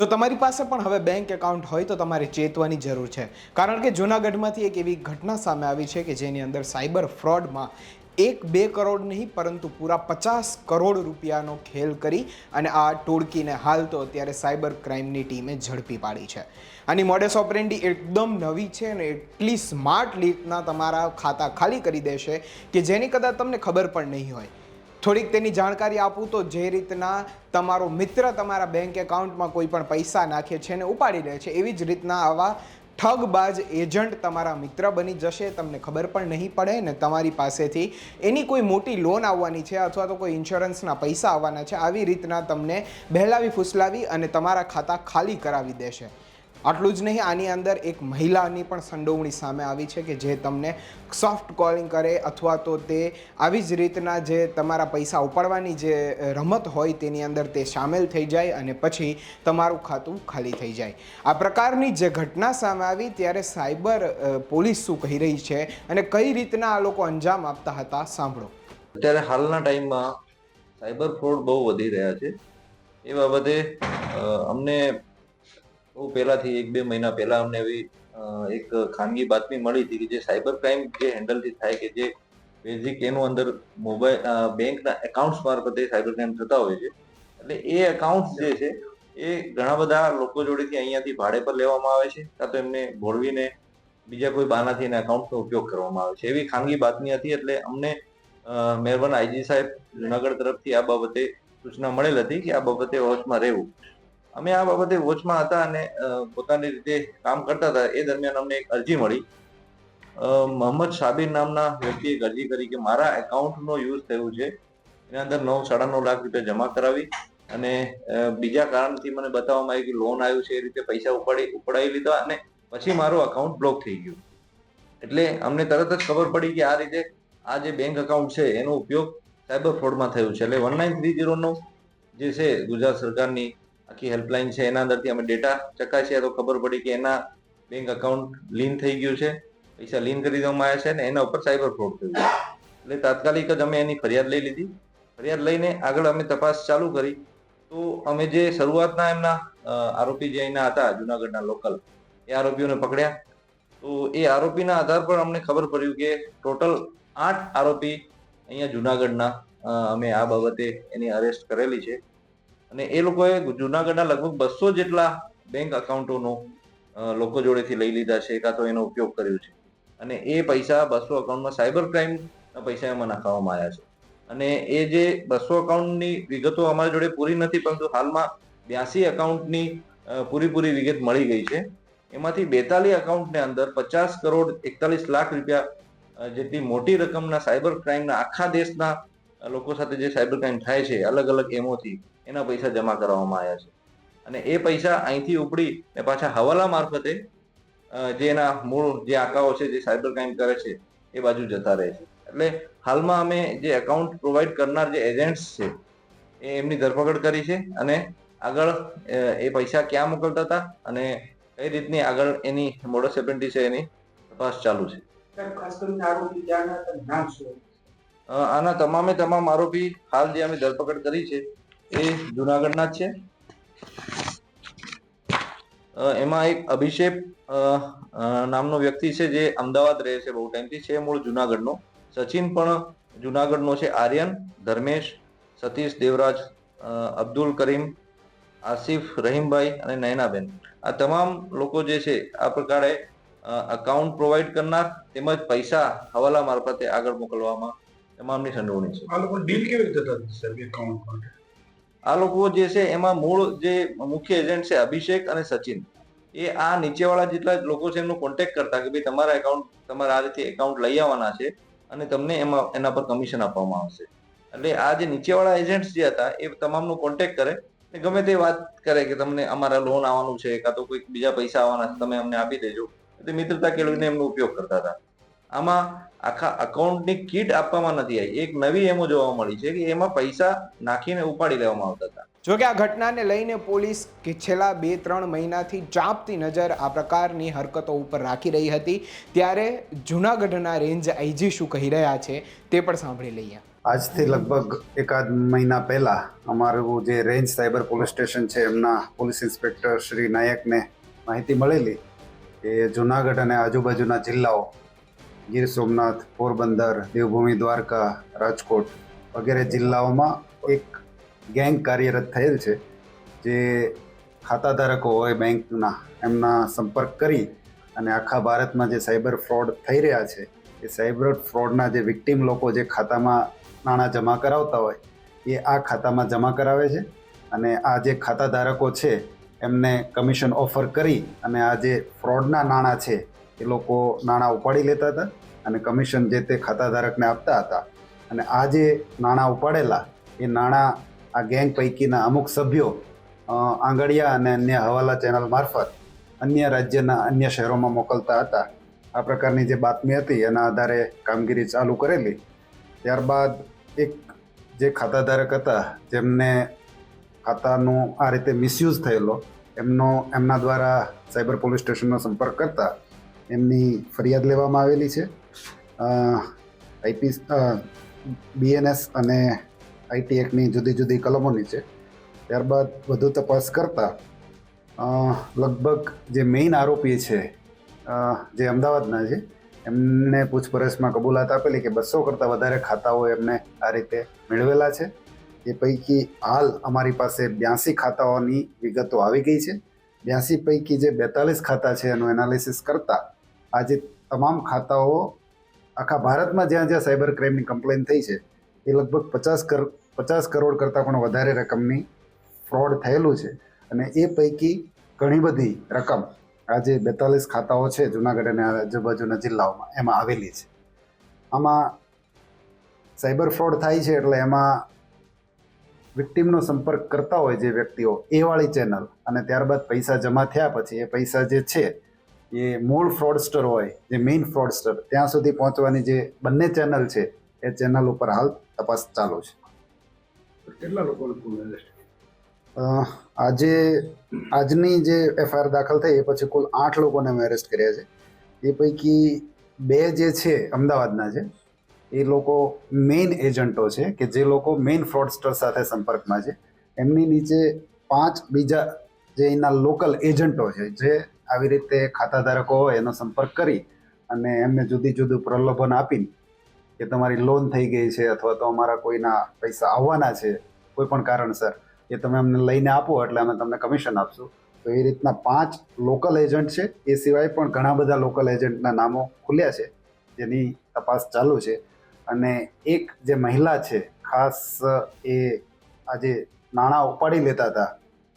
જો તમારી પાસે પણ હવે બેંક એકાઉન્ટ હોય તો તમારે ચેતવાની જરૂર છે. કારણ કે જૂનાગઢમાંથી એક એવી ઘટના સામે આવી છે કે જેની અંદર સાયબર ફ્રોડમાં એક બે કરોડ નહીં, પરંતુ પૂરા પચાસ કરોડ રૂપિયાનો ખેલ કરી અને આ ટોળકીને હાલ તો અત્યારે સાયબર ક્રાઇમની ટીમે ઝડપી પાડી છે. આની મોડેસ ઓપરેન્ડી એકદમ નવી છે અને એટલી સ્માર્ટ રીતના તમારા ખાતા ખાલી કરી દેશે કે જેની કદાચ તમને ખબર પણ નહીં હોય. થોડીક તેની જાણકારી આપું તો જે રીતના તમારો મિત્ર તમારા બેંક એકાઉન્ટમાં કોઈ પણ પૈસા નાખે છે અને ઉપાડી લે છે, એવી જ રીતના આવા ઠગબાજ એજન્ટ તમારા મિત્ર બની જશે, તમને ખબર પણ નહીં પડે ને તમારી પાસેથી એની કોઈ મોટી લોન આવવાની છે અથવા તો કોઈ ઇન્સ્યોરન્સના પૈસા આવવાના છે, આવી રીતના તમને બહેલાવી ફૂસલાવી અને તમારા ખાતા ખાલી કરાવી દેશે. આટલું જ નહીં, આની અંદર એક મહિલાની પણ સંડોવણી સામે આવી છે કે જે તમને સોફ્ટ કોલિંગ કરે અથવા તો તે આવી જ રીતના જે તમારા પૈસા ઉપાડવાની જે રમત હોય તેની અંદર તે સામેલ થઈ જાય અને પછી તમારું ખાતું ખાલી થઈ જાય. આ પ્રકારની જે ઘટના સામે આવી ત્યારે સાયબર પોલીસ શું કહી રહી છે અને કઈ રીતના આ લોકો અંજામ આપતા હતા, સાંભળો. અત્યારે હાલના ટાઈમમાં સાયબર ફ્રોડ બહુ વધી રહ્યા છે. એ બાબતે અમને બહુ પહેલાથી એક બે મહિના પહેલા અમને એવી એક ખાનગી બાતમી મળી હતી કે જે સાયબર ક્રાઇમ જે હેન્ડલથી થાય કે જે બેઝિક એનું અંદર મોબાઈલ બેંકના એકાઉન્ટ્સ મારફતે સાયબર ક્રાઇમ થતા હોય છે. એટલે એ એકાઉન્ટ્સ જે છે, એ ઘણા બધા લોકો જોડેથી અહીંયાથી ભાડે પર લેવામાં આવે છે, કાં તો એમને ભોળવીને બીજા કોઈ બાનાથી એના એકાઉન્ટનો ઉપયોગ કરવામાં આવે છે. એવી ખાનગી બાતમી હતી એટલે અમને મહેરબાન આઈજી સાહેબ જુનાગઢ તરફથી આ બાબતે સૂચના મળેલ હતી કે આ બાબતે હોશમાં રહેવું. અમે આ બાબતે વોચમાં હતા અને પોતાની રીતે કામ કરતા હતા. એ દરમિયાન અમને એક અરજી મળી. મોહમ્મદ સાબિર નામના વ્યક્તિએ અરજી કરી કે મારા એકાઉન્ટનો યુઝ થયું છે. એના અંદર નવ, સાડા નવ લાખ રૂપિયા જમા કરાવી અને બીજા કારણથી મને બતાવવામાં આવ્યું કે લોન આવ્યું છે, એ રીતે પૈસા ઉપાડી ઉપડાવી લીધા અને પછી મારું અકાઉન્ટ બ્લોક થઈ ગયું. એટલે અમને તરત જ ખબર પડી કે આ રીતે આ જે બેંક અકાઉન્ટ છે, એનો ઉપયોગ સાયબર ફ્રોડમાં થયું છે. એટલે વન નાઇન થ્રી ઝીરોનો જે છે, ગુજરાત સરકારની આખી હેલ્પલાઇન છે, એના અંદરથી અમે ડેટા ચકાસ્યા તો ખબર પડી કે એના બેંક અકાઉન્ટ લીન થઈ ગયું છે. પૈસા લીન કરી દેવામાં આવ્યા છે ને એના ઉપર સાયબર ફ્રોડ થયું એટલે તાત્કાલિક જ અમે એની ફરિયાદ લઈ લીધી. ફરિયાદ લઈને આગળ અમે તપાસ ચાલુ કરી. તો અમે જે શરૂઆતના એમના આરોપી જે અહીંના હતા, જુનાગઢના લોકલ એ આરોપીઓને પકડ્યા. તો એ આરોપીના આધાર પર અમને ખબર પડ્યું કે ટોટલ આઠ આરોપી અહીંયા જુનાગઢના અમે આ બાબતે એની અરેસ્ટ કરેલી છે. અને એ લોકોએ જુનાગઢના લગભગ બસો જેટલા બેંક અકાઉન્ટોનો લોકો જોડેથી લઈ લીધા છે, કાં તો એનો ઉપયોગ કર્યો છે. અને એ પૈસા બસો અકાઉન્ટમાં સાયબર ક્રાઇમના પૈસા એમાં નાખવામાં આવ્યા છે. અને એ જે બસો અકાઉન્ટની વિગતો અમારી જોડે પૂરી નથી, પરંતુ હાલમાં બ્યાસી અકાઉન્ટની પૂરીપૂરી વિગત મળી ગઈ છે. એમાંથી બેતાલીસ અકાઉન્ટને અંદર પચાસ કરોડ એકતાલીસ લાખ રૂપિયા જેટલી મોટી રકમના સાયબર ક્રાઇમના આખા દેશના લોકો સાથે જે સાયબર ક્રાઇમ થાય છે અલગ અલગ એમોથી એના પૈસા જમા કરવામાં આવ્યા છે. અને એ પૈસા અહીંથી ઉપડી ને પાછા હવાલા મારફતે જે એના મૂળ જે આંકાઓ છે, જે સાયબર ક્રાઇમ કરે છે, એ બાજુ જતા રહે છે. એટલે હાલમાં અમે જે એકાઉન્ટ પ્રોવાઈડ કરનાર જે એજન્ટ્સ છે, એ એમની ધરપકડ કરી છે અને આગળ એ પૈસા ક્યાં મોકલતા હતા અને કઈ રીતની આગળ એની મોડસ એપ્રેન્ટિસ છે એની તપાસ ચાલુ છે. ખાસ કરીને આરોપી નામ શું આના તમામે તમામ આરોપી હાલ જે અમે ધરપકડ કરી છે, એ જુનાગઢના જ છે. એમાં એક અભિષેક નામનો વ્યક્તિ છે જે અમદાવાદ રહે છે, બહુ ટાઈમથી છે મૂળ જુનાગઢનો. સચિન પણ જુનાગઢનો છે, આર્યન, ધર્મેશ, સતીશ દેવરાજ અબ્દુલ કરીમ, આસિફ, રહીમભાઈ અને નયનાબેન. આ તમામ લોકો જે છે, આ પ્રકારે અકાઉન્ટ પ્રોવાઈડ કરનાર તેમજ પૈસા હવાલા મારફતે આગળ મોકલવામાં તમામની સંડોવણી છે. આ લોકો ડીલ કેવી રીતે થતી સાહેબ એકાઉન્ટ માટે? આ લોકો જે છે એમાં મૂળ જે મુખ્ય એજન્ટ છે અભિષેક અને સચિન એ આ નીચેવાળા જેટલા લોકો છે એમનો કોન્ટેક્ટ કરતા કે ભાઈ તમારા એકાઉન્ટ તમારા આ રીતે એકાઉન્ટ લઈ આવવાના છે અને તમને એમાં એના પર કમિશન આપવામાં આવશે. એટલે આ જે નીચેવાળા એજન્ટ્સ જે હતા એ તમામનો કોન્ટેક્ટ કરે ને ગમે તે વાત કરે કે તમને અમારા લોન આવવાનું છે કાં તો કોઈક બીજા પૈસા આવવાના છે તમે અમને આપી દેજો. એટલે મિત્રતા કેળવીને એમનો ઉપયોગ કરતા હતા. આમાં આખા અકાઉન્ટની કીટ આપવામાં નથી આવી. એક નવી એમો જોવા મળી છે કે એમાં પૈસા નાખીને ઉપાડી લેવામાં આવતા હતા. જોકે આ ઘટનાને લઈને પોલીસ કે છેલ્લા બે ત્રણ મહિનાથી ચાંપતી નજર આ પ્રકારની હરકતો ઉપર રાખી રહી હતી. ત્યારે જૂનાગઢના રેન્જ આઈજી શું કહી રહ્યા છે તે પણ સાંભળી લઈએ. આજથી લગભગ એકાદ મહિના પહેલાં અમારું જે રેન્જ સાયબર પોલીસ સ્ટેશન છે એમના પોલીસ ઇન્સ્પેક્ટર શ્રી નાયકને માહિતી મળેલી કે જુનાગઢ અને આજુબાજુના જિલ્લાઓ ગીર સોમનાથ, પોરબંદર, દેવભૂમિ, દ્વારકા, રાજકોટ વગેરે જિલ્લાઓમાં એક ગેંગ કાર્યરત થયેલ છે, જે ખાતાધારકો હોય બેંકના એમના સંપર્ક કરી અને આખા ભારતમાં જે સાયબર ફ્રોડ થઈ રહ્યા છે, એ સાયબર ફ્રોડના જે વિક્ટીમ લોકો જે ખાતામાં નાણાં જમા કરાવતા હોય, એ આ ખાતામાં જમા કરાવે છે અને આ જે ખાતાધારકો છે, એમને કમિશન ઓફર કરી અને આ જે ફ્રોડના નાણાં છે, એ લોકો નાણાં ઉપાડી લેતા હતા. અને કમિશન જે તે ખાતાધારકને આપતા હતા. અને આ જે નાણાં ઉપાડેલા, એ નાણાં આ ગેંગ પૈકીના અમુક સભ્યો આંગળિયા અને અન્ય હવાલા ચેનલ મારફત અન્ય રાજ્યના અન્ય શહેરોમાં મોકલતા હતા. આ પ્રકારની જે બાતમી હતી, એના આધારે કામગીરી ચાલુ કરેલી. ત્યારબાદ એક જે ખાતાધારક હતા, જેમને ખાતાનું આ રીતે મિસયુઝ થયેલો, એમનો, એમના દ્વારા સાયબર પોલીસ સ્ટેશનનો સંપર્ક કરતા એમની ફરિયાદ લેવામાં આવેલી છે. આઈપી બીએનએસ અને આઈટી એક્ટની જુદી જુદી કલમોની છે. ત્યારબાદ વધુ તપાસ કરતાં લગભગ જે મેઇન આરોપી છે જે અમદાવાદના છે, એમને પૂછપરછમાં કબૂલાત આપેલી કે બસો કરતાં વધારે ખાતાઓ એમને આ રીતે મેળવેલા છે. એ પૈકી હાલ અમારી પાસે બ્યાસી ખાતાઓની વિગતો આવી ગઈ છે. બ્યાસી પૈકી જે બેતાલીસ ખાતા છે એનું એનાલિસિસ કરતાં આજે તમામ ખાતાઓ આખા ભારતમાં જ્યાં જ્યાં સાયબર ક્રાઇમની કમ્પ્લેન થઈ છે, એ લગભગ પચાસ કર, પચાસ કરોડ કરતાં પણ વધારે રકમની ફ્રોડ થયેલું છે. અને એ પૈકી ઘણી બધી રકમ આજે બેતાલીસ ખાતાઓ છે, જુનાગઢ અને આજુબાજુના જિલ્લાઓમાં, એમાં આવેલી છે. આમાં સાયબર ફ્રોડ થાય છે એટલે એમાં વિક્ટીમનો સંપર્ક કરતા હોય જે વ્યક્તિઓ, એ વાળી ચેનલ અને ત્યારબાદ પૈસા જમા થયા પછી એ પૈસા જે છે એ મૂળ ફ્રોડસ્ટર હોય જે મેઇન ફ્રોડસ્ટર ત્યાં સુધી પહોંચવાની જે બંને ચેનલ છે એ ચેનલ ઉપર હાલ તપાસ ચાલુ છે. કેટલા? અ, આજે આજની જે એફઆઈઆર દાખલ થઈ એ પછી કુલ આઠ લોકોને અમે અરેસ્ટ કર્યા છે. એ પૈકી બે જે છે અમદાવાદના છે એ લોકો મેઇન એજન્ટો છે કે જે લોકો મેઇન ફ્રોડસ્ટર સાથે સંપર્કમાં છે. એમની નીચે પાંચ બીજા જે એના લોકલ એજન્ટો છે જે આવી રીતે ખાતાધારકો હોય એનો સંપર્ક કરી અને એમને જુદી જુદું પ્રલોભન આપીને કે તમારી લોન થઈ ગઈ છે અથવા તો અમારા કોઈના પૈસા આવવાના છે, કોઈ પણ કારણસર, એ તમે અમને લઈને આપો એટલે અમે તમને કમિશન આપશું. તો એ રીતના પાંચ લોકલ એજન્ટ છે. એ સિવાય પણ ઘણા બધા લોકલ એજન્ટના નામો ખુલ્યા છે, જેની તપાસ ચાલુ છે. અને એક જે મહિલા છે, ખાસ એ આજે નાણાં ઉપાડી લેતા હતા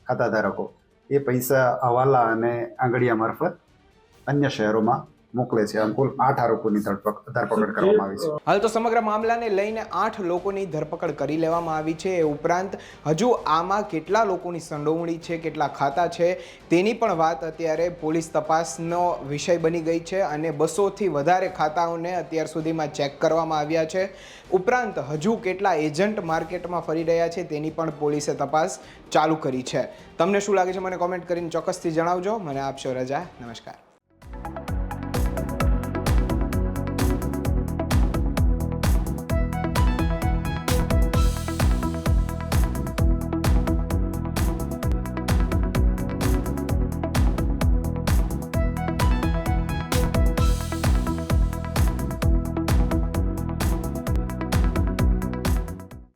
ખાતાધારકો. એ પૈસા હવાલા અને આંગળીયા મારફત અન્ય શહેરોમાં મોકલે છે. આમ કુલ આઠ આરોપોની ધરપકડ કરવામાં આવી છે. હાલ તો સમગ્ર મામલાને લઈને આઠ લોકોની ધરપકડ કરી લેવામાં આવી છે. એ ઉપરાંત હજુ આમાં કેટલા લોકોની સંડોવણી છે કેટલા ખાતા છે તેની પણ વાત અત્યારે પોલીસ તપાસનો વિષય બની ગઈ છે અને બસોથી વધારે ખાતાઓને અત્યાર સુધીમાં ચેક કરવામાં આવ્યા છે. ઉપરાંત હજુ કેટલા એજન્ટ માર્કેટમાં ફરી રહ્યા છે તેની પણ પોલીસે તપાસ ચાલુ કરી છે. તમને શું લાગે છે મને કોમેન્ટ કરીને ચોક્કસથી જણાવજો. મને આપશો રજા. નમસ્કાર.